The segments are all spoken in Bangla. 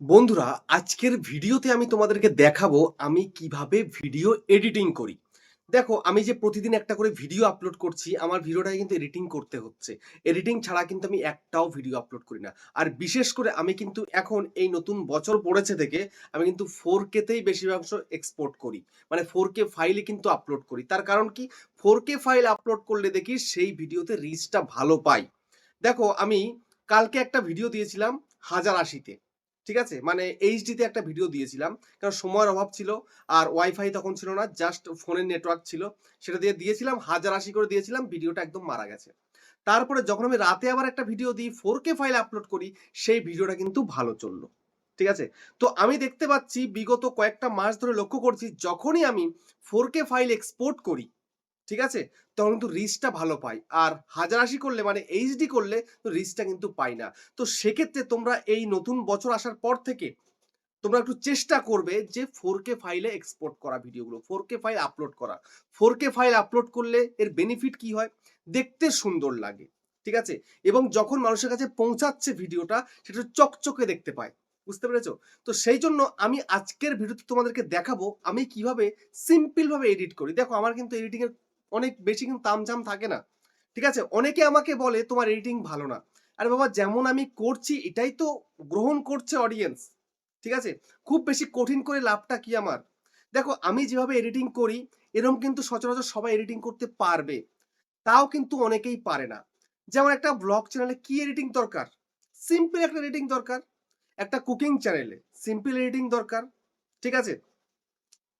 বন্ধুরা, আজকের ভিডিওতে আমি তোমাদেরকে দেখাবো আমি কীভাবে ভিডিও এডিটিং করি। দেখো, আমি যে প্রতিদিন একটা করে ভিডিও আপলোড করছি, আমার ভিডিওটাকে কিন্তু এডিটিং করতে হচ্ছে। এডিটিং ছাড়া কিন্তু আমি একটাও ভিডিও আপলোড করি না। আর বিশেষ করে আমি কিন্তু এখন এই নতুন বছর পড়েছে থেকে আমি কিন্তু ফোর কেতেই বেশিরভাংশ এক্সপোর্ট করি। মানে ফোর কে ফাইলে কিন্তু আপলোড করি। তার কারণ কি? ফোর কে ফাইল আপলোড করলে দেখি সেই ভিডিওতে রিচটা ভালো পাই। দেখো, আমি কালকে একটা ভিডিও দিয়েছিলাম হাজার আশিতে। ঠিক আছে? মানে এইচডিতে একটা ভিডিও দিয়েছিলাম। কারণ সময়ের অভাব ছিল আর ওয়াইফাই তখন ছিল না জাস্ট ফোনের নেটওয়ার্ক ছিল। সেটা দিয়ে দিয়েছিলাম, হাজার আশি করে দিয়েছিলাম ভিডিওটা একদম মারা গেছে। তারপরে যখন আমি রাতে আবার একটা ভিডিও দিই ফোর কে ফাইল আপলোড করি, সেই ভিডিওটা কিন্তু ভালো চলল। ঠিক আছে? তো আমি দেখতে পাচ্ছি, বিগত কয়েকটা মাস ধরে লক্ষ্য করছি, যখনই আমি ফোর কে ফাইল এক্সপোর্ট করি ঠিক আছে? তখন কিন্তু রিচটা ভালো পাই। আর হাজার আশি করলে মানে এইচডি করলে রিচটা কিন্তু পাই না। তো সেক্ষেত্রে তোমরা এই নতুন বছর আসার পর থেকে তোমরা একটু চেষ্টা করবে যে ফোর কে ফাইলে এক্সপোর্ট করা ভিডিওগুলো ফোর কে ফাইল আপলোড করা। ফোর কে ফাইল আপলোড করলে এর বেনিফিট কি হয়? দেখতে সুন্দর লাগে, ঠিক আছে? এবং যখন মানুষের কাছে পৌঁছাচ্ছে ভিডিওটা, সেটা চকচকে দেখতে পায়। বুঝতে পেরেছ? তো সেই জন্য আমি আজকের ভিডিওতে তোমাদেরকে দেখাবো আমি কীভাবে সিম্পলভাবে এডিট করি। দেখো, আমার কিন্তু এডিটিং এর অনেক বেশি কিন্তু তামঝাম থাকে না। ঠিক আছে? অনেকে আমাকে বলে, তোমার এডিটিং ভালো না। আরে বাবা, যেমন আমি করছি, এটাই তো গ্রহণ করছে অডিয়েন্স ঠিক আছে? খুব বেশি কঠিন করে লাভটা কি আমার? দেখো, আমি যেভাবে এডিটিং করি এরকম কিন্তু সচরাচর সবাই এডিটিং করতে পারবে। তাও কিন্তু অনেকেই পারে না। যেমন একটা ব্লগ চ্যানেলে কি এডিটিং দরকার? সিম্পল একটা এডিটিং দরকার। একটা কুকিং চ্যানেলে সিম্পল এডিটিং দরকার। ঠিক আছে?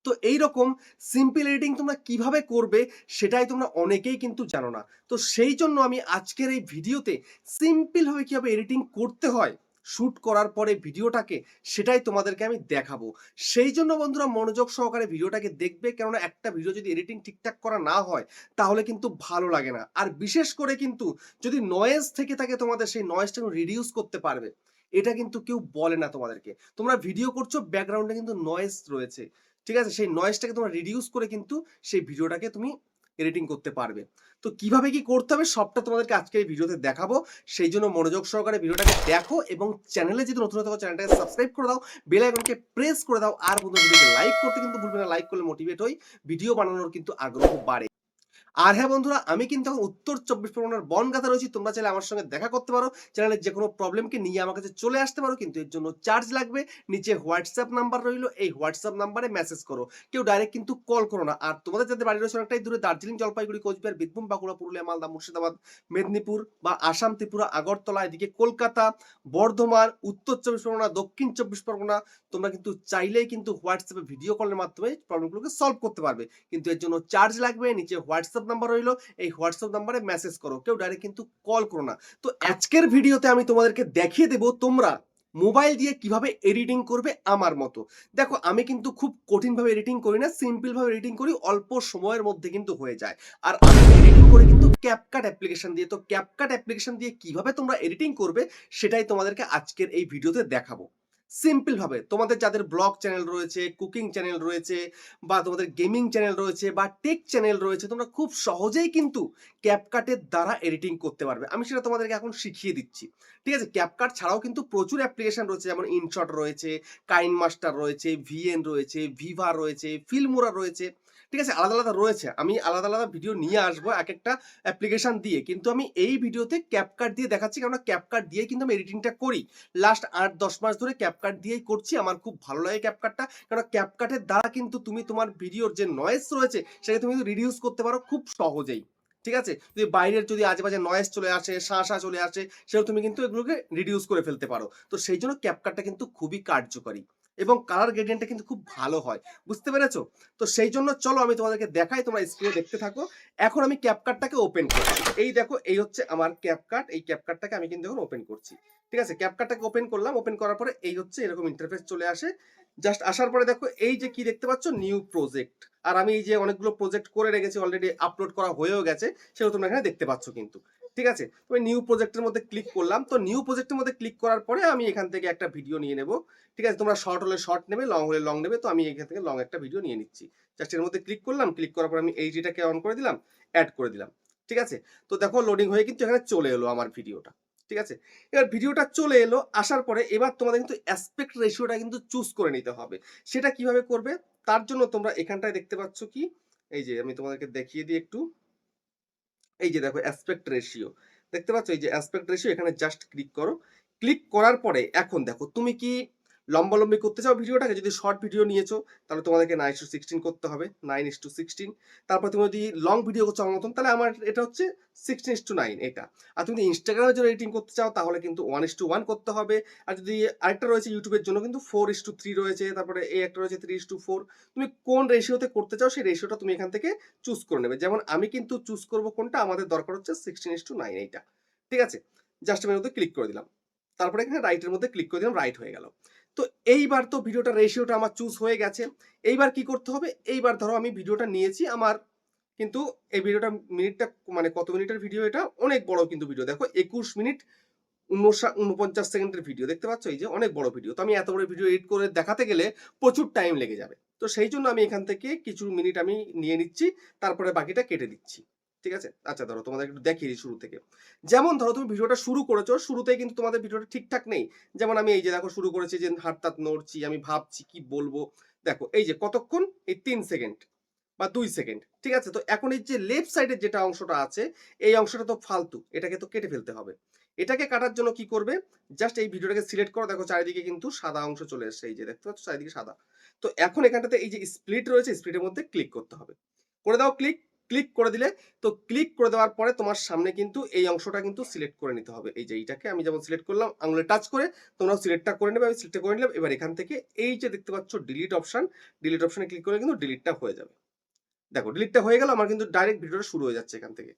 তো এই রকম সিম্পল এডিটিং তোমরা কীভাবে করবে সেটাই তোমরা অনেকেই কিন্তু জানো না। তো সেই জন্য আমি আজকের এই ভিডিওতে সিম্পলভাবে কীভাবে এডিটিং করতে হয় শ্যুট করার পরে ভিডিওটাকে, সেটাই তোমাদেরকে আমি দেখাবো। সেই জন্য বন্ধুরা মনোযোগ সহকারে ভিডিওটাকে দেখবে, কেননা একটা ভিডিও যদি এডিটিং ঠিকঠাক করা না হয়, তাহলে কিন্তু ভালো লাগে না। আর বিশেষ করে কিন্তু যদি নয়েজ থেকে থাকে তোমাদের, সেই নয়েজটা রিডিউস করতে পারবে। এটা কিন্তু কেউ বলে না তোমাদেরকে। তোমরা ভিডিও করছ ব্যাকগ্রাউন্ডে কিন্তু নয়েজ রয়েছে। ঠিক আছে? সেই নয়েজটাকে তোমরা রিডিউস করে কিন্তু সেই ভিডিওটাকে তুমি এডিটিং করতে পারবে। তো কীভাবে কি করতে হবে সবটা তোমাদেরকে আজকে এই ভিডিওতে দেখাবো। সেই জন্য মনোযোগ সহকারে ভিডিওটাকে দেখো এবং চ্যানেলে যদি নতুন থাকো চ্যানেলটাকে সাবস্ক্রাইব করে দাও বেল আইকনকে প্রেস করে দাও। আর বন্ধু ভিডিওকে লাইক করতে কিন্তু ভুলবে না। লাইক করলে মোটিভেট হই। ভিডিও বানানোর কিন্তু আগ্রহ বাড়ে। আর হ্যাঁ বন্ধুরা, আমি কিন্তু এখন উত্তর চব্বিশ পরগনার বনগাথা রয়েছি। তোমরা চাইলে আমার সঙ্গে দেখা করতে পারো। চ্যানেলের যে কোনো প্রবলেমকে নিয়ে আমার কাছে চলে আসতে পারো, কিন্তু এর জন্য চার্জ লাগবে। নিচে হোয়াটসঅ্যাপ নাম্বার রইল, এই হোয়াটসঅ্যাপ নাম্বারে মেসেজ করো। কেউ ডাইরেক্ট কিন্তু কল করো না। আর তোমাদের যাদের বাড়ি রয়েছে অনেকটাই দূরে, দার্জিলিং, জলপাইগুড়ি, কোচবিহার, বীরভূম, বাঁকুড়া, পুরুলিয়া, মালদা, মুর্শিদাবাদ, মেদিনীপুর বা আসাম, ত্রিপুরা, আগরতলা, এদিকে কলকাতা, বর্ধমান, উত্তর চব্বিশ পরগনা, দক্ষিণ চব্বিশ পরগনা, তোমরা কিন্তু চাইলেই কিন্তু হোয়াটসঅ্যাপে ভিডিও কলের মাধ্যমে প্রবলেমগুলোকে সলভ করতে পারবে। কিন্তু এর জন্য চার্জ লাগবে, নিচে হোয়াটসঅ্যাপ নাম্বার রইল, এই হোয়াটসঅ্যাপ নাম্বারে মেসেজ করো, কেউ ডাইরেক্ট কিন্তু কল করো না। তো আজকের ভিডিওতে আমি তোমাদেরকে দেখিয়ে দেবো তোমরা মোবাইল দিয়ে কীভাবে এডিটিং করবে আমার মতো। দেখো, আমি কিন্তু খুব কঠিনভাবে এডিটিং করি না সিম্পলভাবে এডিটিং করি, অল্প সময়ের মধ্যে কিন্তু হয়ে যায়। আর আমি এডিটিং করি কিন্তু ক্যাপকাট অ্যাপ্লিকেশন দিয়ে, তো ক্যাপকাট অ্যাপ্লিকেশন দিয়ে কীভাবে তোমরা এডিটিং করবে, সেটাই তোমাদেরকে আজকের এই ভিডিওতে দেখাবো। সিম্পল ভাবে। তোমাদের যাদের ব্লগ চ্যানেল রয়েছে কুকিং চ্যানেল রয়েছে, বা তোমাদের গেমিং চ্যানেল রয়েছে, বা টেক চ্যানেল রয়েছে, তোমরা খুব সহজেই কিন্তু ক্যাপকাটের দ্বারা এডিটিং করতে পারবে। আমি সেটা তোমাদেরকে এখন শিখিয়ে দিচ্ছি। ঠিক আছে? ক্যাপকাট ছাড়াও কিন্তু প্রচুর অ্যাপ্লিকেশন রয়েছে, যেমন ইনশট রয়েছে কাইন মাস্টার রয়েছে ভিএন রয়েছে ভিভা রয়েছে ফিল্মোরা রয়েছে। ঠিক আছে, আলাদা আলাদা রয়েছে। আমি আলাদা আলাদা ভিডিও নিয়ে আসব এক একটা অ্যাপ্লিকেশন দিয়ে। কিন্তু আমি এই ভিডিওতে ক্যাপকাট দিয়ে দেখাচ্ছি, কেননা ক্যাপকাট দিয়ে কিন্তু আমি এডিটিংটা করি। লাস্ট আট, দশ মাস ধরে ক্যাপকাট দিয়েই করছি। আমার খুব ভালো লাগে ক্যাপকাটটা কারণ ক্যাপকাটের দ্বারা কিন্তু তুমি তোমার ভিডিওর যে নয়েস রয়েছে সেটা তুমি রিডিউস করতে পারো খুব সহজেই। ঠিক আছে? যদি বাইরের যদি আজেবাজে নয়েস চলে আসে, শাঁসা চলে আসে সেটা তুমি কিন্তু এগুলোকে রিডিউস করে ফেলতে পারো। তো সেই জন্য ক্যাপকাটটা কিন্তু খুবই কার্যকরী। এবং কালার গ্রেডিয়েন্টটা কিন্তু খুব ভালো হয়। বুঝতে পেরেছ? তো সেই জন্য চলো আমি তোমাদেরকে দেখাই, তোমরা স্ক্রিনে দেখতে থাকো। এখন আমি ক্যাপকাটটাকে ওপেন করছি। এই দেখো, এই হচ্ছে আমার ক্যাপকাট এই ক্যাপকাটটাকে আমি কিন্তু এখন ওপেন করছি। ঠিক আছে? ক্যাপকাটটাকে ওপেন করলাম। ওপেন করার পরে এই হচ্ছে এরকম ইন্টারফেস চলে আসে। জাস্ট আসার পরে দেখো, এই যে কি দেখতে পাচ্ছ? নিউ প্রজেক্ট আর আমি এই যে অনেকগুলো প্রজেক্ট করে রেখেছি অলরেডি আপলোড করা হয়েও গেছে, সেগুলো তোমরা এখানে দেখতে পাচ্ছ কিন্তু। ঠিক আছে আমি নিউ প্রজেক্টের মধ্যে ক্লিক করলাম তো নিউ প্রজেক্টের মধ্যে ক্লিক করার পরে আমি এখান থেকে একটা ভিডিও নিয়ে নেব ঠিক আছে তোমরা শর্ট হলে শর্ট নেবে লং হলে লং নেবে তো আমি এখান থেকে লং একটা ভিডিও নিয়ে নিচ্ছি জাস্ট এর মধ্যে ক্লিক করলাম ক্লিক করার পর আমি এই এইচডিটাকে অন করে দিলাম অ্যাড করে দিলাম ঠিক আছে তো দেখো লোডিং হয়ে কিন্তু এখানে চলে এলো আমার ভিডিওটা ঠিক আছে? এবার ভিডিওটা চলে এলো, আসার পরে এবার তোমাদের কিন্তু অ্যাসপেক্ট রেশিওটা কিন্তু চুজ করে নিতে হবে। সেটা কীভাবে করবে? তার জন্য তোমরা এখানটায় দেখতে পাচ্ছ কি? এই যে আমি তোমাদেরকে দেখিয়ে দিই একটু। এই যে দেখো অ্যাসপেক্ট রেশিও। দেখতে পাচ্ছ? এই যে অ্যাসপেক্ট রেশিও এখানে জাস্ট ক্লিক করো। ক্লিক করার পরে এখন দেখো, তুমি কি লম্বালম্বি করতে চাও ভিডিওটাকে? যদি শর্ট ভিডিও নিয়েছো তাহলে তোমাদেরকে 9:16 করতে হবে। 9:16 তারপর তুমি যদি লং ভিডিও করছ আমার মতন তাহলে আমার এটা হচ্ছে 16:9 এটা। আর তুমি যদি এর জন্য এডিটিং করতে চাও তাহলে কিন্তু 1:1 করতে হবে। আর যদি আরেকটা রয়েছে ইউটিউবের জন্য কিন্তু 4:3 রয়েছে। তারপরে এই একটা রয়েছে 3:4 তুমি কোন রেশিওতে করতে চাও সেই রেশিওটা তুমি এখান থেকে চুজ করে নেবে। যেমন আমি কিন্তু চুজ করব কোনটা? আমাদের দরকার হচ্ছে 16:9 এইটা। ঠিক আছে? জাস্ট আমি মধ্যে ক্লিক করে দিলাম। তারপরে এখানে রাইটের মধ্যে ক্লিক করে দিলাম, রাইট হয়ে গেল। তো এইবার তো ভিডিওটা রেশিওটা আমার চুজ হয়ে গেছে। এইবার কি করতে হবে? এইবার ধরো আমি ভিডিওটা নিয়েছি, আমার কিন্তু এই ভিডিওটা মিনিটটা মানে কত মিনিটের ভিডিও এটা? অনেক বড় কিন্তু ভিডিও। দেখো 21 মিনিট 49 সেকেন্ডের ভিডিও। দেখতে পাচ্ছ? এই যে অনেক বড় ভিডিও। তো আমি এত বড় ভিডিও এডিট করে দেখাতে গেলে প্রচুর টাইম লেগে যাবে। তো সেই জন্য আমি এখান থেকে কিছু মিনিট আমি নিয়ে নিচ্ছি। তারপরে বাকিটা কেটে দিচ্ছি। ঠিক আছে? আচ্ছা ধরো তোমাদের একটু দেখিয়ে দিই শুরু থেকে। যেমন ধরো তুমি ভিডিওটা শুরু করেছ, শুরুতেই কিন্তু তোমাদের ভিডিওটা ঠিকঠাক নেই। যেমন আমি এই যে দেখো শুরু করেছি যে হাত-টাত নড়ছি, আমি ভাবছি কি বলব। দেখো এই যে কতক্ষণ? এই তিন সেকেন্ড বা দুই সেকেন্ড। ঠিক আছে? তো এখন এই যে লেফট সাইডের যেটা অংশটা আছে, এই অংশটা তো ফালতু। এটাকে তো কেটে ফেলতে হবে। এটাকে কাটার জন্য কি করবে? জাস্ট এই ভিডিওটাকে সিলেক্ট করো। দেখো চারিদিকে কিন্তু সাদা অংশ চলে এসছে। এই যে দেখতে পাচ্ছ চারিদিকে সাদা। তো এখন এখানটাতে এই যে স্প্লিট রয়েছে, স্প্লিটের মধ্যে ক্লিক করতে হবে। করে দাও ক্লিক। ক্লিক করে দিলে তো ক্লিক করে দেওয়ার পরে তোমার সামনে কিন্তু এই অংশটা কিন্তু সিলেক্ট করে নিতে হবে। এই যে এইটাকে আমি যেমন সিলেক্ট করলাম আঙুলে টাচ করে তোমরাও সিলেক্টটা করে নেবে। আমি সিলেক্টটা করে নিলাম। এবার এখান থেকে এই যে দেখতে পাচ্ছ ডিলিট অপশন, ডিলিট অপশানে ক্লিক করে কিন্তু ডিলিটটা হয়ে যাবে। দেখো ডিলিটটা হয়ে গেল আমার কিন্তু ডাইরেক্ট ভিডিওটা শুরু হয়ে যাচ্ছে এখান থেকে।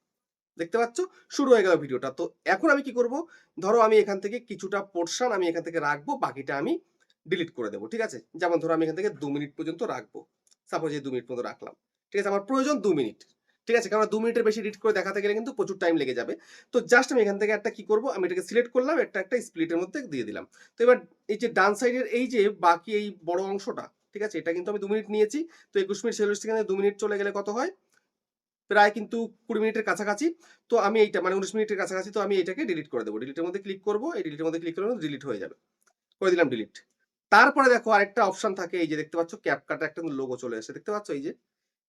দেখতে পাচ্ছ? শুরু হয়ে গেল ভিডিওটা। তো এখন আমি কি করব? ধরো আমি এখান থেকে কিছুটা পোরশন আমি এখান থেকে রাখব, বাকিটা আমি ডিলিট করে দেবো ঠিক আছে? যেমন ধরো আমি এখান থেকে দু মিনিট পর্যন্ত রাখব। সাপোজ এই দু মিনিট পর্যন্ত রাখলাম। ঠিক আছে? আমার প্রয়োজন দু মিনিট। ঠিক আছে? কারণ দু মিনিটের বেশি এডিট করে দেখাতে গেলে কিন্তু প্রচুর টাইম লেগে যাবে। তো জাস্ট আমি এখান থেকে একটা কি করব? আমি এটাকে সিলেক্ট করলাম, একটা, একটা স্প্লিটের মধ্যে দিয়ে দিলাম। তো এবার এই যে ডান সাইডের এই যে বাকি এই বড় অংশটা, ঠিক আছে? এটা কিন্তু আমি 2 মিনিট নিয়েছি। তো 21 মিনিট 46 সেকেন্ডে 2 মিনিট চলে গেলে কত হয়? প্রায় কিন্তু 20 মিনিটের কাছাকাছি। তো আমি এইটা মানে 19 মিনিটের কাছাকাছি তো আমি এটাকে ডিলিট করে দেবো ডিলিটের মধ্যে ক্লিক করব এই ডিলিটের মধ্যে ক্লিক করলে ডিলিট হয়ে যাবে। করে দিলাম ডিলিট। তারপরে দেখো আরেকটা অপশন থাকে এই যে দেখতে পাচ্ছ ক্যাপকাট একটা লোগো চলে এসেছে। দেখতে পাচ্ছ এই যে?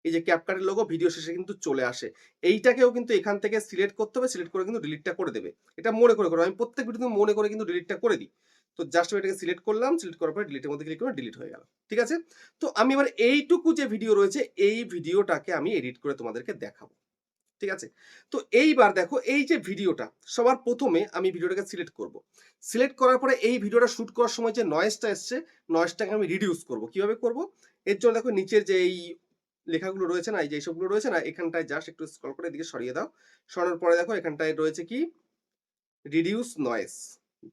এই যে ক্যাপকাটের লোগো ভিডিও শেষে কিন্তু চলে আসে। এইটাকেও কিন্তু এখান থেকে সিলেক্ট করতে হবে। সিলেক্ট করে কিন্তু ডিলিটটা করে দেবে। এটা মনে করে করো। আমি প্রত্যেক ভিডিওতে মনে করে কিন্তু ডিলিটটা করে দিই। তো জাস্ট এটাকে সিলেক্ট করলাম। সিলেক্ট করার পরে ডিলিটের মধ্যে ক্লিক করে ডিলিট হয়ে গেল। ঠিক আছে? তো আমি এবার এইটুকু যে ভিডিও রয়েছে এই ভিডিওটাকে আমি এডিট করে তোমাদেরকে দেখাবো। ঠিক আছে? তো এইবার দেখো এই যে ভিডিওটা সবার প্রথমে আমি ভিডিওটাকে সিলেক্ট করব। সিলেক্ট করার পরে এই ভিডিওটা শুট করার সময় যে নয়েজটা এসছে, নয়েজটাকে আমি রিডিউস করব। কীভাবে করব? এর জন্য দেখো নিচের যে এই লেখাগুলো রয়েছে না, এই যে এইসবগুলো রয়েছে না, এখানটায় জাস্ট একটু স্ক্রল করে এদিকে সরিয়ে দাও। সরানোর পরে দেখো এখানটায় রয়েছে কি? Reduce noise.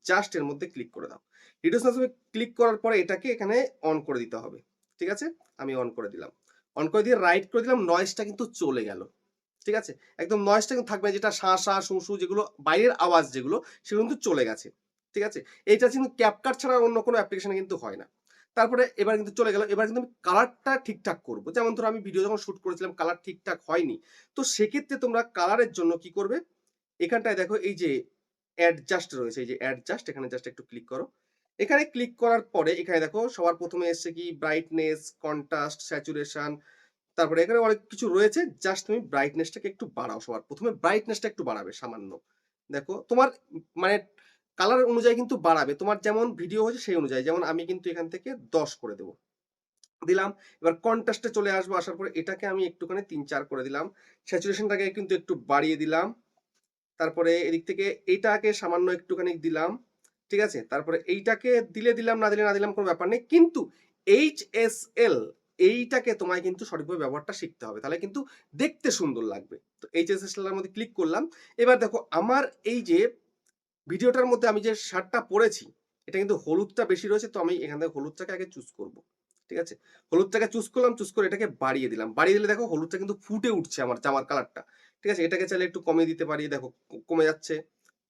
জাস্ট এর মধ্যে ক্লিক করে দাও। রিডিউস নয়েজ এ ক্লিক করার পরে এটাকে এখানে অন করে দিতে হবে। ঠিক আছে? আমি অন করে দিলাম। অন করে দিয়ে রাইট করে দিলাম নয়েজটা কিন্তু চলে গেল। ঠিক আছে? একদম নয়েজটা কিন্তু থাকবে যেটা শা, শা, শু, শু যেগুলো বাইরের আওয়াজ যেগুলো সেগুলো কিন্তু চলে গেছে। ঠিক আছে? এইটা কিন্তু ক্যাপকাট ছাড়া অন্য কোনো অ্যাপ্লিকেশনে কিন্তু হয় না। তারপরে এবার কিন্তু চলে গেল। এবার কিন্তু আমি কালারটা ঠিকঠাক করব। যেমন ধরো আমি ভিডিও যখন শুট করেছিলাম কালার ঠিকঠাক হয়নি। তো সেক্ষেত্রে তোমরা কালারের জন্য কি করবে? এখানটায় দেখো এই যে অ্যাডজাস্ট রয়েছে। এই যে অ্যাডজাস্ট এখানে জাস্ট একটু ক্লিক করো। এখানে ক্লিক করার পরে এখানে দেখো সবার ১ম এ এসছে কি ব্রাইটনেস, কন্ট্রাস্ট, স্যাচুরেশন তারপরে এখানে অনেক কিছু রয়েছে। জাস্ট তুমি ব্রাইটনেসটাকে একটু বাড়াও সবার প্রথমে ব্রাইটনেসটা একটু বাড়াবে সামান্য। দেখো তোমার মানে কালার অনুযায়ী কিন্তু বাড়াবে। তোমার যেমন ভিডিও হয়েছে সেই অনুযায়ী। যেমন আমি কিন্তু এখান থেকে ১০ করে দেব। দিলাম। এবার কন্ট্রাস্ট চলে আসব। আসার পরে এটাকে আমি একটুখানি ৩-৪ করে দিলাম। স্যাচুরেশনটাকে কিন্তু একটু বাড়িয়ে দিলাম। তারপরে এদিক থেকে এইটাকে সামান্য একটুখানি দিলাম। ঠিক আছে? তারপরে এইটাকে দিলে দিলাম, না দিলে না দিলাম কোনো ব্যাপার নেই। কিন্তু এইচ এস এল এইটাকে তোমায় কিন্তু সঠিকভাবে ব্যবহারটা শিখতে হবে। তাহলে কিন্তু দেখতে সুন্দর লাগবে। তো HSL এর মধ্যে ক্লিক করলাম। এবার দেখো আমার এই যে ভিডিওটার মধ্যে আমি যে শার্টটা পরেছি, এটা কিন্তু হলুদটা বেশি রয়েছে তো আমি এখান থেকে হলুদটাকে আগে চুজ করব। ঠিক আছে? হলুদটাকে চুজ করলাম, চুজ করে এটাকে বাড়িয়ে দিলাম। বাড়িয়ে দিলে দেখো হলুদটা কিন্তু ফুটে উঠছে আমার জামার কালারটা। ঠিক আছে? এটাকে চাইলে একটু কমিয়ে দিতে পারি। দেখো কমে যাচ্ছে।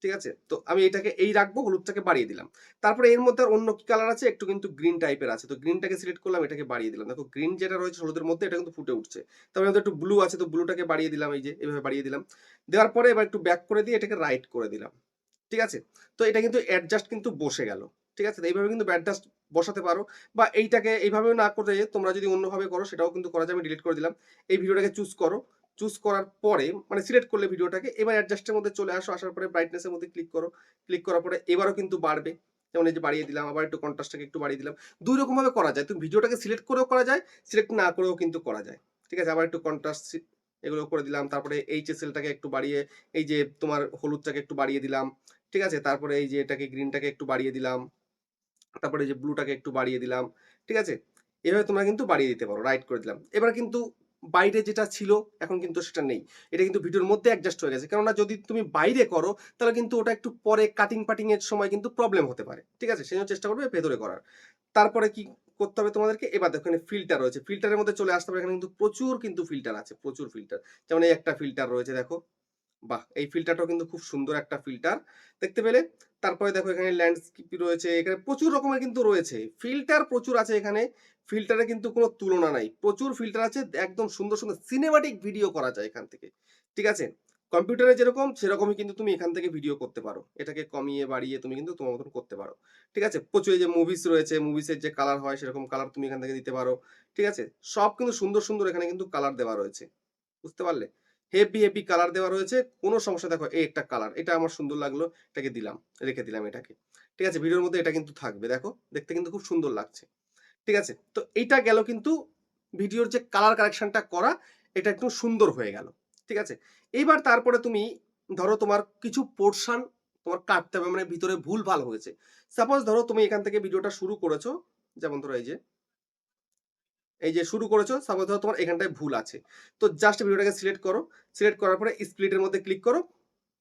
ঠিক আছে? তো আমি এটাকে এই রাখব, হলুদটাকে বাড়িয়ে দিলাম। তারপরে এর মধ্যে আর অন্য কি কালার আছে? একটু কিন্তু গ্রিন টাইপের আছে। তো গ্রিনটাকে সিলেক্ট করলাম, এটাকে বাড়িয়ে দিলাম। দেখো গ্রিন যেটা রয়েছে হলুদের মধ্যে এটা কিন্তু ফুটে উঠছে। তারপরে একটু ব্লু আছে তো ব্লুটাকে বাড়িয়ে দিলাম এই যে এভাবে বাড়িয়ে দিলাম। দেওয়ার পরে এবার একটু ব্যাক করে দিয়ে এটাকে রাইট করে দিলাম। ঠিক আছে? তো এটা কিন্তু অ্যাডজাস্ট কিন্তু বসে গেল। ঠিক আছে? এইভাবে কিন্তু অ্যাডজাস্ট বসাতে পারো বা এইটাকে এইভাবেও না করে তোমরা যদি অন্যভাবে করো, সেটাও কিন্তু করা যাবে ডিলিট করে দিলাম। এই ভিডিওটাকে চুজ করো। চুজ করার পরে মানে সিলেক্ট করলে ভিডিওটাকে, এবার অ্যাডজাস্টের মধ্যে চলে আসো। আসার পরে ব্রাইটনেসের মধ্যে ক্লিক করো। ক্লিক করার পরে এবারও কিন্তু বাড়বে। যেমন এই যে বাড়িয়ে দিলাম, আবার একটু কন্ট্রাস্টটাকে একটু বাড়িয়ে দিলাম। দুই রকম ভাবে করা যায়। তুমি ভিডিওটাকে সিলেক্ট করেও করা যায় সিলেক্ট না করেও কিন্তু করা যায়। ঠিক আছে? আবার একটু কন্ট্রাস্ট এগুলো করে দিলাম। তারপরে এইচএসএলটাকে একটু বাড়িয়ে, এই যে তোমার হলুদটাকে একটু বাড়িয়ে দিলাম। ঠিক আছে? তারপরে এই যে এটাকে গ্রিনটাকে একটু বাড়িয়ে দিলাম। তারপরে এই যে ব্লুটাকে একটু বাড়িয়ে দিলাম। ঠিক আছে? এভাবে তোমরা কিন্তু বাড়িয়ে দিতে পারো। রাইট করে দিলাম। এবার কিন্তু বাইরে যেটা ছিল, এখন কিন্তু সেটা নেই। এটা কিন্তু ভিডিওর মধ্যে অ্যাডজাস্ট হয়ে গেছে। কেননা যদি তুমি বাইরে করো, তাহলে কিন্তু ওটা একটু পরে কাটিং পাটিং এর সময় কিন্তু প্রবলেম হতে পারে। ঠিক আছে? সেই চেষ্টা করবে ভেতরে করার। তারপরে কি করতে হবে তোমাদেরকে? এবার দেখো, এখানে ফিল্টার রয়েছে। ফিল্টারের মধ্যে চলে আসতে হবে এখানে কিন্তু প্রচুর কিন্তু ফিল্টার আছে। প্রচুর ফিল্টার যেমন এই একটা ফিল্টার রয়েছে, দেখো। বাহ! এই ফিল্টারটাও কিন্তু খুব সুন্দর একটা ফিল্টার দেখতে পেলে? তারপরে দেখো এখানে ল্যান্ডস্কেপ রয়েছে, এখানে প্রচুর রকমের কিন্তু রয়েছে। ফিল্টার প্রচুর আছে এখানে ফিল্টারে কিন্তু কোনো তুলনা নাই। প্রচুর ফিল্টার আছে, একদম সুন্দর সুন্দর সিনেমাটিক ভিডিও করা যায় এখান থেকে। ঠিক আছে? কম্পিউটারে যেরকম, সেরকমই কিন্তু তুমি এখান থেকে ভিডিও করতে পারো। এটাকে কমিয়ে বাড়িয়ে তুমি কিন্তু তোমার মতন করতে পারো। ঠিক আছে? প্রচুর যে মুভিস রয়েছে মুভিসের যে কালার হয়, সেরকম কালার তুমি এখান থেকে দিতে পারো। ঠিক আছে? সব কিন্তু সুন্দর সুন্দর এখানে কিন্তু কালার দেওয়া রয়েছে। বুঝতে পারলে? হেভি হেভি কালার দেওয়া রয়েছে। কোনো সমস্যা, দেখো, এই একটা কালার এটা আমার সুন্দর লাগল, এটাকে দিলাম, রেখে দিলাম এটাকে। ঠিক আছে, ভিডিওর মধ্যে এটা কিন্তু থাকবে, দেখো, দেখতে কিন্তু খুব সুন্দর লাগছে। ঠিক আছে, তো এইটা গেল কিন্তু ভিডিওর যে কালার কারেকশনটা করা, এটা একটু সুন্দর হয়ে গেল। ঠিক আছে, এইবার তারপরে তুমি ধরো তোমার কিছু পোর্শন তোমার কাটতে হবে মানে ভিতরে ভুল ভালো হয়েছে। সাপোজ ধরো তুমি এখান থেকে ভিডিওটা শুরু করেছ, যেমন ধরো এই যে এই যে শুরু করেছ সাপোজ ধরো তোমার এখানটায় ভুল আছে। তো জাস্ট ভিডিওটাকে সিলেক্ট করো। সিলেক্ট করার পরে স্প্লিটের মধ্যে ক্লিক করো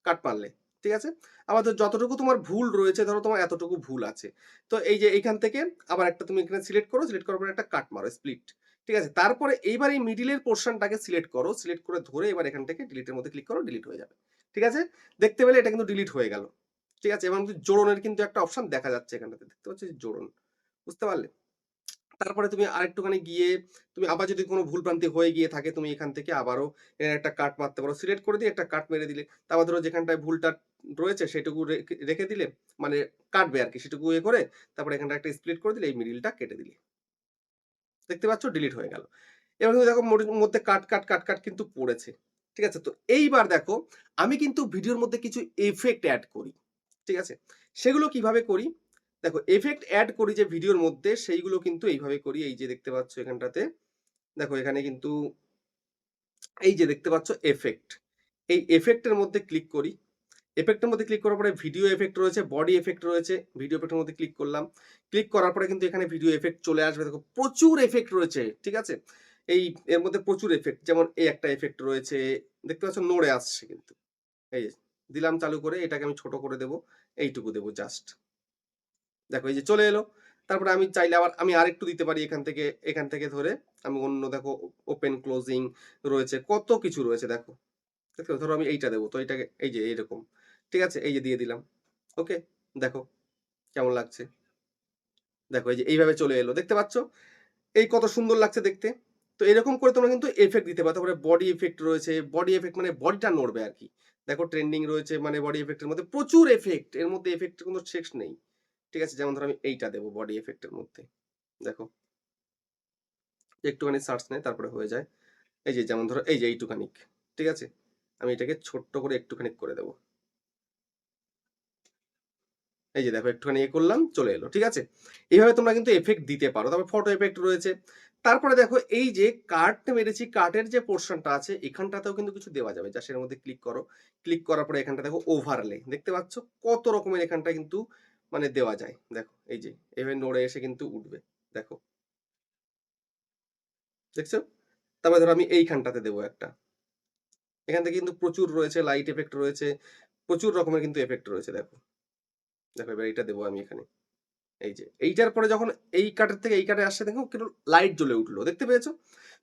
কাট মারলে, ঠিক আছে? আবার যতটুকু তোমার ভুল রয়েছে, ধরো তোমার এতটুকু ভুল আছে। তো এই যে এইখান থেকে আবার একটা তুমি এখানে সিলেক্ট করো সিলেক্ট করার পরে একটা কাট মারো স্প্লিট ঠিক আছে? তারপরে এইবার এই মিডিলের পোর্শনটাকে সিলেক্ট করো সিলেক্ট করে ধরে এবার এখান থেকে ডিলিটের মধ্যে ক্লিক করো ডিলিট হয়ে যাবে, ঠিক আছে? দেখতে পেলে এটা কিন্তু ডিলিট হয়ে গেল, ঠিক আছে? এবং জোড়নের কিন্তু একটা অপশন দেখা যাচ্ছে এখানটাতে, দেখতে পাচ্ছি জোড়ন, বুঝতে পারলে? তারপরে তুমি আরেকটুখানি গিয়ে তুমি আবার যদি কোনো ভুল ভুলভ্রান্তি হয়ে গিয়ে থাকে, তুমি এখান থেকে আবারও একটা কাট মারতে পারো। সিলেক্ট করে দিয়ে একটা কাট মেরে দিলে। তারপর ধরো যেখানটায় ভুলটা রয়েছে সেটুকু রেখে- দিলে মানে কাটবে আর কি সেটুকু ইয়ে করে, তারপরে এখানটা একটা স্প্লিট করে দিলে এই মিডিলটা কেটে দিলে। দেখতে পাচ্ছ? ডিলিট হয়ে গেল। এবার কিন্তু দেখো মধ্যে কাট কাট কাট কাট কিন্তু পড়েছে। ঠিক আছে? তো এইবার দেখো, আমি কিন্তু ভিডিওর মধ্যে কিছু এফেক্ট অ্যাড করি। ঠিক আছে? সেগুলো কীভাবে করি? দেখো এফেক্ট অ্যাড করি যে ভিডিওর মধ্যে, সেইগুলো কিন্তু এইভাবে করি। এই যে দেখতে পাচ্ছ এখানটাতে, দেখো এখানে কিন্তু এই যে দেখতে পাচ্ছ এফেক্ট এই এফেক্টের মধ্যে ক্লিক করি। এফেক্টের মধ্যে ক্লিক করার পরে ভিডিও এফেক্ট রয়েছে বডি এফেক্ট রয়েছে ভিডিও এফেক্টের মধ্যে ক্লিক করলাম। ক্লিক করার পরে কিন্তু এখানে ভিডিও এফেক্ট চলে আসবে। দেখো, প্রচুর এফেক্ট রয়েছে, ঠিক আছে? এই, এর মধ্যে প্রচুর এফেক্ট যেমন এই একটা এফেক্ট রয়েছে, দেখতে পাচ্ছ নড়ে আসছে কিন্তু। এই দিলাম চালু করে, এটাকে আমি ছোট করে দেব, এইটুকু দেবো জাস্ট দেখো, এই যে চলে এলো। তারপরে আমি চাইলে আবার, আমি আরেকটু দিতে পারি এখান থেকে এখান থেকে ধরে। আমি অন্য, দেখো ওপেন ক্লোজিং রয়েছে, কত কিছু রয়েছে, দেখো। দেখো ধরো আমি এইটা দেবো, তো এইটাকে, এই যে এইরকম। ঠিক আছে? এই যে দিয়ে দিলাম। ওকে? দেখো, কেমন লাগছে? দেখো, এই যে এইভাবে চলে এলো। দেখতে পাচ্ছ? এই কত সুন্দর লাগছে দেখতে। তো এরকম করে তোমরা কিন্তু এফেক্ট দিতে পারো। তারপরে বডি এফেক্ট রয়েছে। বডি এফেক্ট মানে বডিটা নড়বে আর কি। দেখো ট্রেন্ডিং রয়েছে মানে বডি এফেক্টের মধ্যে প্রচুর এফেক্ট এর মধ্যে এফেক্টের কোনো শেষ নেই। ঠিক আছে? যেমন ধরো আমি এইটা দেবো বডি এফেক্টের মধ্যে। দেখো। একটুখানি সার্চ নেয় তারপরে হয়ে যায়। এই যে, যেমন ধরো এই যে এইটুখানিক ঠিক আছে? আমি এটাকে ছোট্ট করে একটুখানি করে দেবো। এই যে, দেখো, একটুখানি এ করলাম, চলে এলো, ঠিক আছে? এইভাবে তোমরা কিন্তু এফেক্ট দিতে পারো। তারপর ফটো এফেক্ট রয়েছে। তারপরে দেখো, এই যে কার্ট মেরেছি কার্টের যে পোর্শনটা আছে, এখানটাতেও কিন্তু কিছু দেওয়া যাবে। যা সের মধ্যে ক্লিক করো। ক্লিক করার পরে এখানটা দেখো ওভারলে দেখতে পাচ্ছ? কত রকমের এখানটা কিন্তু মানে দেওয়া যায়। দেখো, এই যে এভাবে নড়ে এসে কিন্তু উঠবে, দেখো। দেখছ? তারপরে ধরো আমি এইখানটাতে দেবো একটা। এখান থেকে কিন্তু প্রচুর রয়েছে লাইট এফেক্ট রয়েছে, প্রচুর রকমের কিন্তু এফেক্ট রয়েছে, দেখো। দেখো, এবার এইটা দেবো আমি এখানে। এই যে, এইটার পরে যখন এই কাটের থেকে এই কাটে আসছে, দেখো, কিন্তু লাইট জ্বলে উঠল, দেখতে পেয়েছ?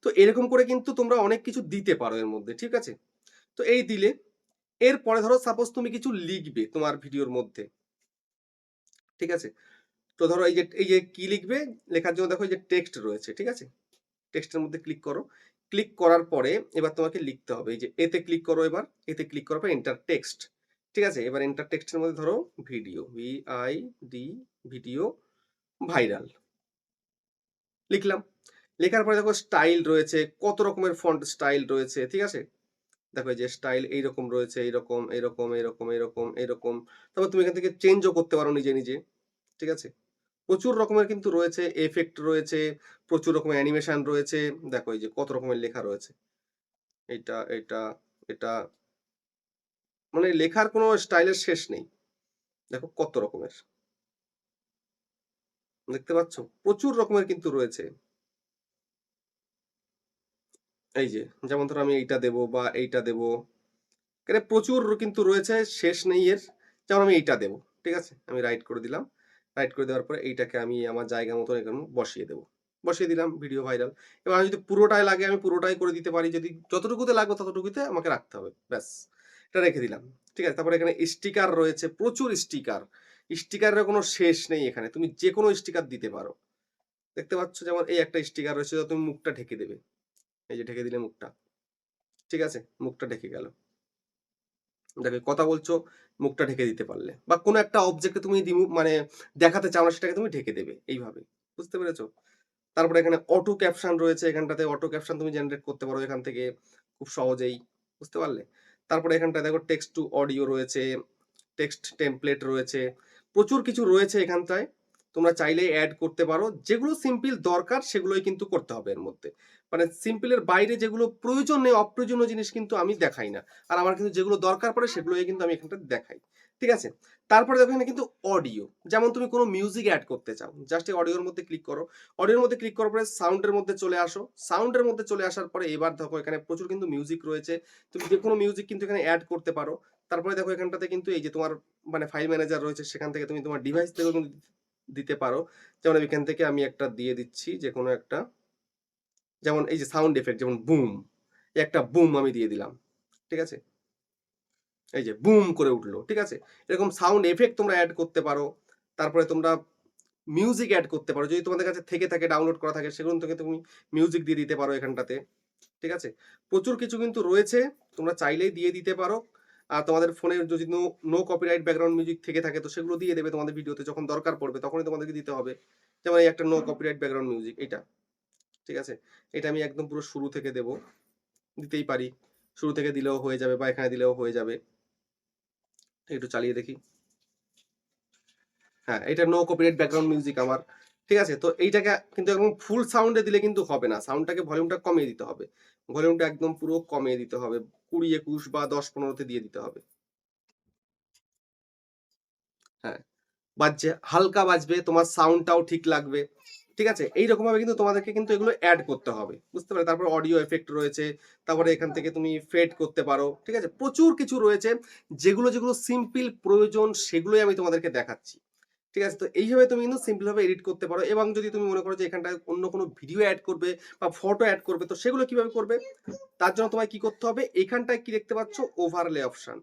তো এরকম করে কিন্তু তোমরা অনেক কিছু দিতে পারো এর মধ্যে, ঠিক আছে? তো এই দিলে, এরপরে ধরো সাপোজ তুমি কিছু লিখবে তোমার ভিডিওর মধ্যে ঠিক আছে? তো ধরো এই যে এই যে কি লিখবে? লেখার জন্য দেখো এই যে টেক্সট রয়েছে, ঠিক আছে? টেক্সটের মধ্যে ক্লিক করো। ক্লিক করার পরে এবার তোমাকে লিখতে হবে। এই যে এতে ক্লিক করো এবার। এতে ক্লিক করার পর এন্টার টেক্সট ঠিক আছে? এবার এন্টার টেক্সটের মধ্যে ধরো video V I D video viral লিখলাম। লেখার পরে দেখো স্টাইল রয়েছে, কত রকমের ফন্ট স্টাইল রয়েছে, ঠিক আছে? দেখো যে স্টাইল এইরকম রয়েছে, এইরকম এইরকম এইরকম এইরকম এইরকম। তারপর তুমি এখান থেকে চেঞ্জও করতে পারো নিজে নিজে। ঠিক আছে? প্রচুর রকমের কিন্তু রয়েছে এফেক্ট রয়েছে, প্রচুর রকমের অ্যানিমেশন রয়েছে। দেখো এই যে কত রকমের লেখা রয়েছে। এটা এটা এটা। মানে লেখার কোনো স্টাইলের শেষ নেই। দেখো কত রকমের। দেখতে পাচ্ছ? প্রচুর রকমের কিন্তু রয়েছে। এই যে, যেমন ধরো আমি এইটা দেব বা এইটা দেব। প্রচুর কিন্তু রয়েছে, শেষ নেই এর। যেমন আমি এইটা দেব, ঠিক আছে? আমি রাইট করে দিলাম। রাইট করে দেওয়ার পরে এইটাকে আমি আমার জায়গা মতন এখানে বসিয়ে দেবো। বসিয়ে দিলাম ভিডিও ভাইরাল এবার আমি যদি পুরোটাই লাগে, আমি পুরোটাই করে দিতে পারি, যদি যতটুকুতে লাগবে ততটুকুতে আমাকে রাখতে হবে, ব্যাস। এটা রেখে দিলাম, ঠিক আছে? তারপরে এখানে স্টিকার রয়েছে, প্রচুর স্টিকার স্টিকারের কোনো শেষ নেই এখানে, তুমি যে কোনো স্টিকার দিতে পারো। দেখতে পাচ্ছ যেমন এই একটা স্টিকার রয়েছে তুমি মুখটা ঢেকে দেবে। এই যে ঢেকে দিলে মুখটা, ঠিক আছে? মুখটা ঢেকে গেল। দেখো, কথা বলছো মুখটা ঢেকে দিতে পারলে। বা কোনো একটা অবজেক্টে তুমি মানে দেখাতে চাও না, সেটাকে তুমি ঢেকে দেবে এইভাবে। বুঝতে পেরেছ? তারপরে এখানে অটো ক্যাপশন রয়েছে এখানটাতে। অটো ক্যাপশন তুমি জেনারেট করতে পারো এখান থেকে খুব সহজেই। বুঝতে পারলে? তারপরে এখানটা দেখো টেক্সট টু অডিও রয়েছে টেক্সট টেমপ্লেট রয়েছে, প্রচুর কিছু রয়েছে এখানটায়। তোমরা চাইলে অ্যাড করতে পারো। যেগুলো সিম্পল দরকার, সেগুলোই কিন্তু করতে হবে এর মধ্যে। মানে সিম্পলের বাইরে যেগুলো প্রয়োজন নেই অপ্রয়োজনীয় জিনিস কিন্তু আমি দেখাই না। আর আমার কিন্তু যেগুলো দরকার পড়ে সেগুলোই কিন্তু আমি এখানটা দেখাই। ঠিক আছে? তারপরে দেখো এখানে কিন্তু অডিও যেমন তুমি কোনো মিউজিক অ্যাড করতে চাও জাস্ট এই অডিওর মধ্যে ক্লিক করো। অডিওর মধ্যে ক্লিক করার পরে সাউন্ডের মধ্যে চলে আসো। সাউন্ডের মধ্যে চলে আসার পরে এবার দেখো এখানে প্রচুর কিন্তু মিউজিক রয়েছে। তুমি যে কোনো মিউজিক কিন্তু এখানে অ্যাড করতে পারো। তারপরে দেখো এখানটাতে কিন্তু এই যে তোমার মানে ফাইল ম্যানেজার রয়েছে, সেখান থেকে তুমি তোমার ডিভাইস থেকেও কিন্তু দিতে পারো। যেমন এখান থেকে আমি একটা দিয়ে দিচ্ছি যে কোনো একটা। যেমন এই যে সাউন্ড এফেক্ট যেমন বুম একটা বুম আমি দিয়ে দিলাম, ঠিক আছে? এই যে বুম করে উঠল, ঠিক আছে? এরকম সাউন্ড এফেক্ট তোমরা অ্যাড করতে পারো, তারপরে তোমরা মিউজিক অ্যাড করতে পারো, যদি তোমাদের কাছে থেকে থাকে ডাউনলোড করা থাকে, সেগুলো থেকে তুমি মিউজিক দিয়ে দিতে পারো এখানটাতে, ঠিক আছে? প্রচুর কিছু কিন্তু রয়েছে, তোমরা চাইলেই দিয়ে দিতে পারো, আর তোমাদের ফোনে যদি no no copyright background music থেকে থাকে, তো সেগুলো দিয়ে দেবে তোমাদের ভিডিওতে যখন দরকার পড়বে, তখনই তোমাদেরকে দিতে হবে। যেমন এই একটা নো কপিরাইট ব্যাকগ্রাউন্ড মিউজিক এটা ঠিক আছে? এটা আমি একদম পুরো শুরু থেকে দেব। দিতেই পারি। শুরু থেকে দিলেও হয়ে যাবে বা এখানে দিলেও হয়ে যাবে। একটু চালিয়ে দেখি। হ্যাঁ এটা নো কপিরাইট ব্যাকগ্রাউন্ড মিউজিক আমার। ঠিক আছে? তো এইটাকে কিন্তু একদম ফুল সাউন্ডে দিলে কিন্তু হবে না। সাউন্ডটাকে ভলিউমটা কমিয়ে দিতে হবে। ভলিউমটা একদম পুরো কমিয়ে দিতে হবে। কুড়ি, একুশ বা দশ পনেরোতে দিয়ে দিতে হবে। হ্যাঁ। বাজছে, হালকা বাজবে, তোমার সাউন্ডটাও ঠিক লাগবে। ঠিক আছে? এইরকম ভাবে কিন্তু তোমাদেরকে কিন্তু এগুলো অ্যাড করতে হবে। বুঝতে পারলে? তারপর অডিও এফেক্ট রয়েছে, তারপরে এখান থেকে তুমি ফেড করতে পারো, ঠিক আছে? প্রচুর কিছু রয়েছে, যেগুলো যেগুলো সিম্পল প্রয়োজন, সেগুলোই আমি তোমাদেরকে দেখাচ্ছি। ঠিক আছে? তো এইভাবে তুমি কিন্তু সিম্পল ভাবে এডিট করতে পারো এবং যদি তুমি মনে করো যে এখানটায় অন্য কোনো ভিডিও অ্যাড করবে বা ফটো অ্যাড করবে, তো সেগুলো কীভাবে করবে? তার জন্য তোমায় কি করতে হবে? এখানটায় কি দেখতে পাচ্ছ? ওভারলে অপশন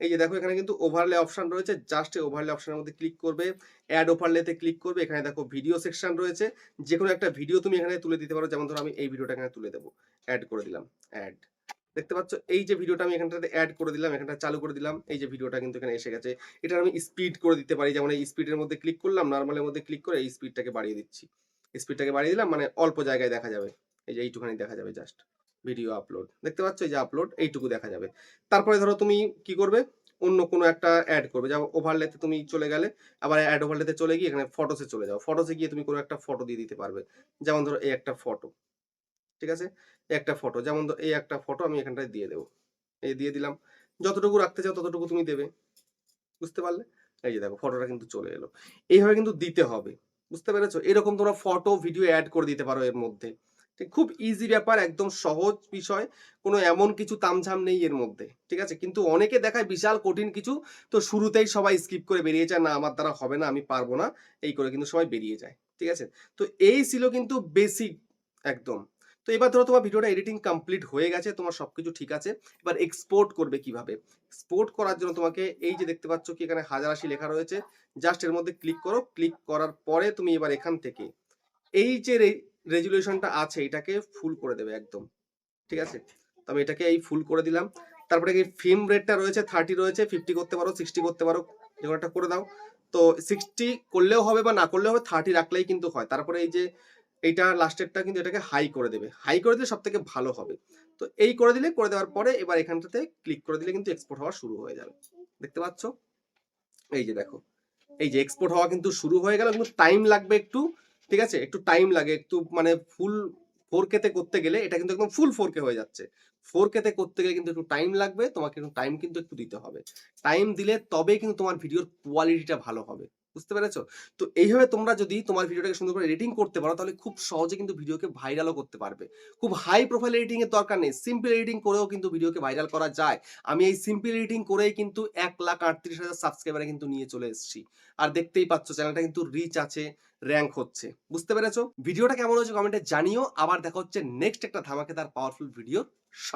এই যে দেখো এখানে কিন্তু ওভারলে অপশন রয়েছে। জাস্ট এই ওভারলে অপশনের মধ্যে ক্লিক করবে। অ্যাড ওভারলেতে ক্লিক করবে। এখানে দেখো ভিডিও সেকশন রয়েছে। যে কোনো একটা ভিডিও তুমি এখানে তুলে দিতে পারো। যেমন ধরো আমি এই ভিডিওটা এখানে তুলে দেবো। অ্যাড করে দিলাম। অ্যাড দেখতে পাচ্ছ? এই যে ভিডিওটা আমি এখানটাতে অ্যাড করে দিলাম, এখানটা চালু করে দিলাম। এই যে ভিডিওটা কিন্তু এখানে এসে গেছে। এটা আমি স্পিড করে দিতে পারি। যেমন এই স্পিডের মধ্যে ক্লিক করলাম নর্মালের মধ্যে ক্লিক করে এই স্পিডটাকে বাড়িয়ে দিচ্ছি। স্পিডটাকে বাড়িয়ে দিলাম মানে অল্প জায়গায় দেখা যাবে। এই যে এইটুখানি দেখা যাবে জাস্ট ভিডিও আপলোড দেখতে পাচ্ছ যে আপলোড এইটুকু দেখা যাবে। তারপরে ধরো তুমি কি করবে? অন্য কোনো একটা অ্যাড করবে। যেমন ওভারলেতে তুমি চলে গেলে, আবার অ্যাড ওভারলেতে চলে গিয়ে এখানে ফটোসে চলে যাও। ফটোসে গিয়ে তুমি কোনো একটা ফটো দিয়ে দিতে পারবে। যেমন ধরো এই একটা ফটো ঠিক আছে? একটা ফটো যেমন ধরো এই একটা ফটো আমি এখানটায় দিয়ে দেবো। এই দিয়ে দিলাম। যতটুকু রাখতে চাও ততটুকু তুমি দেবে। বুঝতে পারলে? এই যে দেখো ফটোটা কিন্তু চলে এলো। এইভাবে কিন্তু দিতে হবে। বুঝতে পেরেছ? এরকম তোমরা ফটো ভিডিও অ্যাড করে দিতে পারো এর মধ্যে। খুব ইজি ব্যাপার, একদম সহজ বিষয়। কোনো এমন কিছু তামঝাম নেই এর মধ্যে, ঠিক আছে? কিন্তু অনেকে দেখায় বিশাল কঠিন কিছু, তো শুরুতেই সবাই স্কিপ করে বেরিয়ে যায়, না, আমার দ্বারা হবে না, আমি পারব না। এই করে কিন্তু সবাই বেরিয়ে যায়, ঠিক আছে? তো এই ছিল কিন্তু বেসিক একদম। তো এবার ধরো তোমার ভিডিওটা এডিটিং কমপ্লিট হয়ে গেছে, তোমার সব কিছু ঠিক আছে। এবার এক্সপোর্ট করবে কীভাবে? এক্সপোর্ট করার জন্য তোমাকে এই যে দেখতে পাচ্ছ কি, এখানে হাজার আশি লেখা রয়েছে। জাস্ট এর মধ্যে ক্লিক করো। ক্লিক করার পরে তুমি এবার এখান থেকে, এই যে রেজুলেশনটা আছে, এটাকে ফুল করে দেবে একদম, ঠিক আছে? তো আমি এটাকে এই ফুল করে দিলাম। তারপরে কি ফিল্ম রেটটা রয়েছে থার্টি রয়েছে ফিফটি করতে পারো সিক্সটি করতে পারো, যে একটা করে দাও। তো সিক্সটি করলেও হবে বা না করলেও হবে থার্টি রাখলেই কিন্তু হয়। তারপরে এই যে এইটা লাস্টেরটা কিন্তু এটাকে হাই করে দেবে। হাই করে দিলে সব থেকে ভালো হবে। তো এই করে দিলে, করে দেওয়ার পরে এবার এখানটাতে ক্লিক করে দিলে কিন্তু এক্সপোর্ট হওয়া শুরু হয়ে যাবে। দেখতে পাচ্ছ? এই যে দেখো। এই যে এক্সপোর্ট হওয়া কিন্তু শুরু হয়ে গেল, কিন্তু টাইম লাগবে একটু। ঠিক আছে? একটু টাইম লাগে, একটু মানে ফুল ফোর কেতে করতে গেলে এটা কিন্তু একদম ফুল ফোর কে হয়ে যাচ্ছে। ফোর কেতে করতে গেলে কিন্তু একটু টাইম লাগবে, তোমাকে একটু টাইম কিন্তু একটু দিতে হবে। টাইম দিলে তবেই কিন্তু তোমার ভিডিওর কোয়ালিটিটা ভালো হবে। বুঝতে পেরেছ? তো এইভাবে তোমরা যদি তোমার ভিডিওটাকে সুন্দর করে এডিটিং করতে পারো, তাহলে খুব সহজে কিন্তু ভিডিওকে ভাইরালও করতে পারবে। খুব হাই প্রোফাইল এডিটিং এর দরকার নেই। সিম্পল এডিটিং করেও কিন্তু ভিডিওকে ভাইরাল করা যায়। আমি এই সিম্পল এডিটিং করেই কিন্তু এক লাখ আটত্রিশ হাজার সাবস্ক্রাইবারে কিন্তু নিয়ে চলে এসেছি। আর দেখতেই পাচ্ছ চ্যানেলটা কিন্তু রিচ আছে র্যাঙ্ক হচ্ছে। বুঝতে পেরেছ? ভিডিওটা কেমন হয়েছে কমেন্টে জানিও। আবার দেখা হচ্ছে নেক্সট একটা ধামাকেদার পাওয়ারফুল ভিডিও সাথে।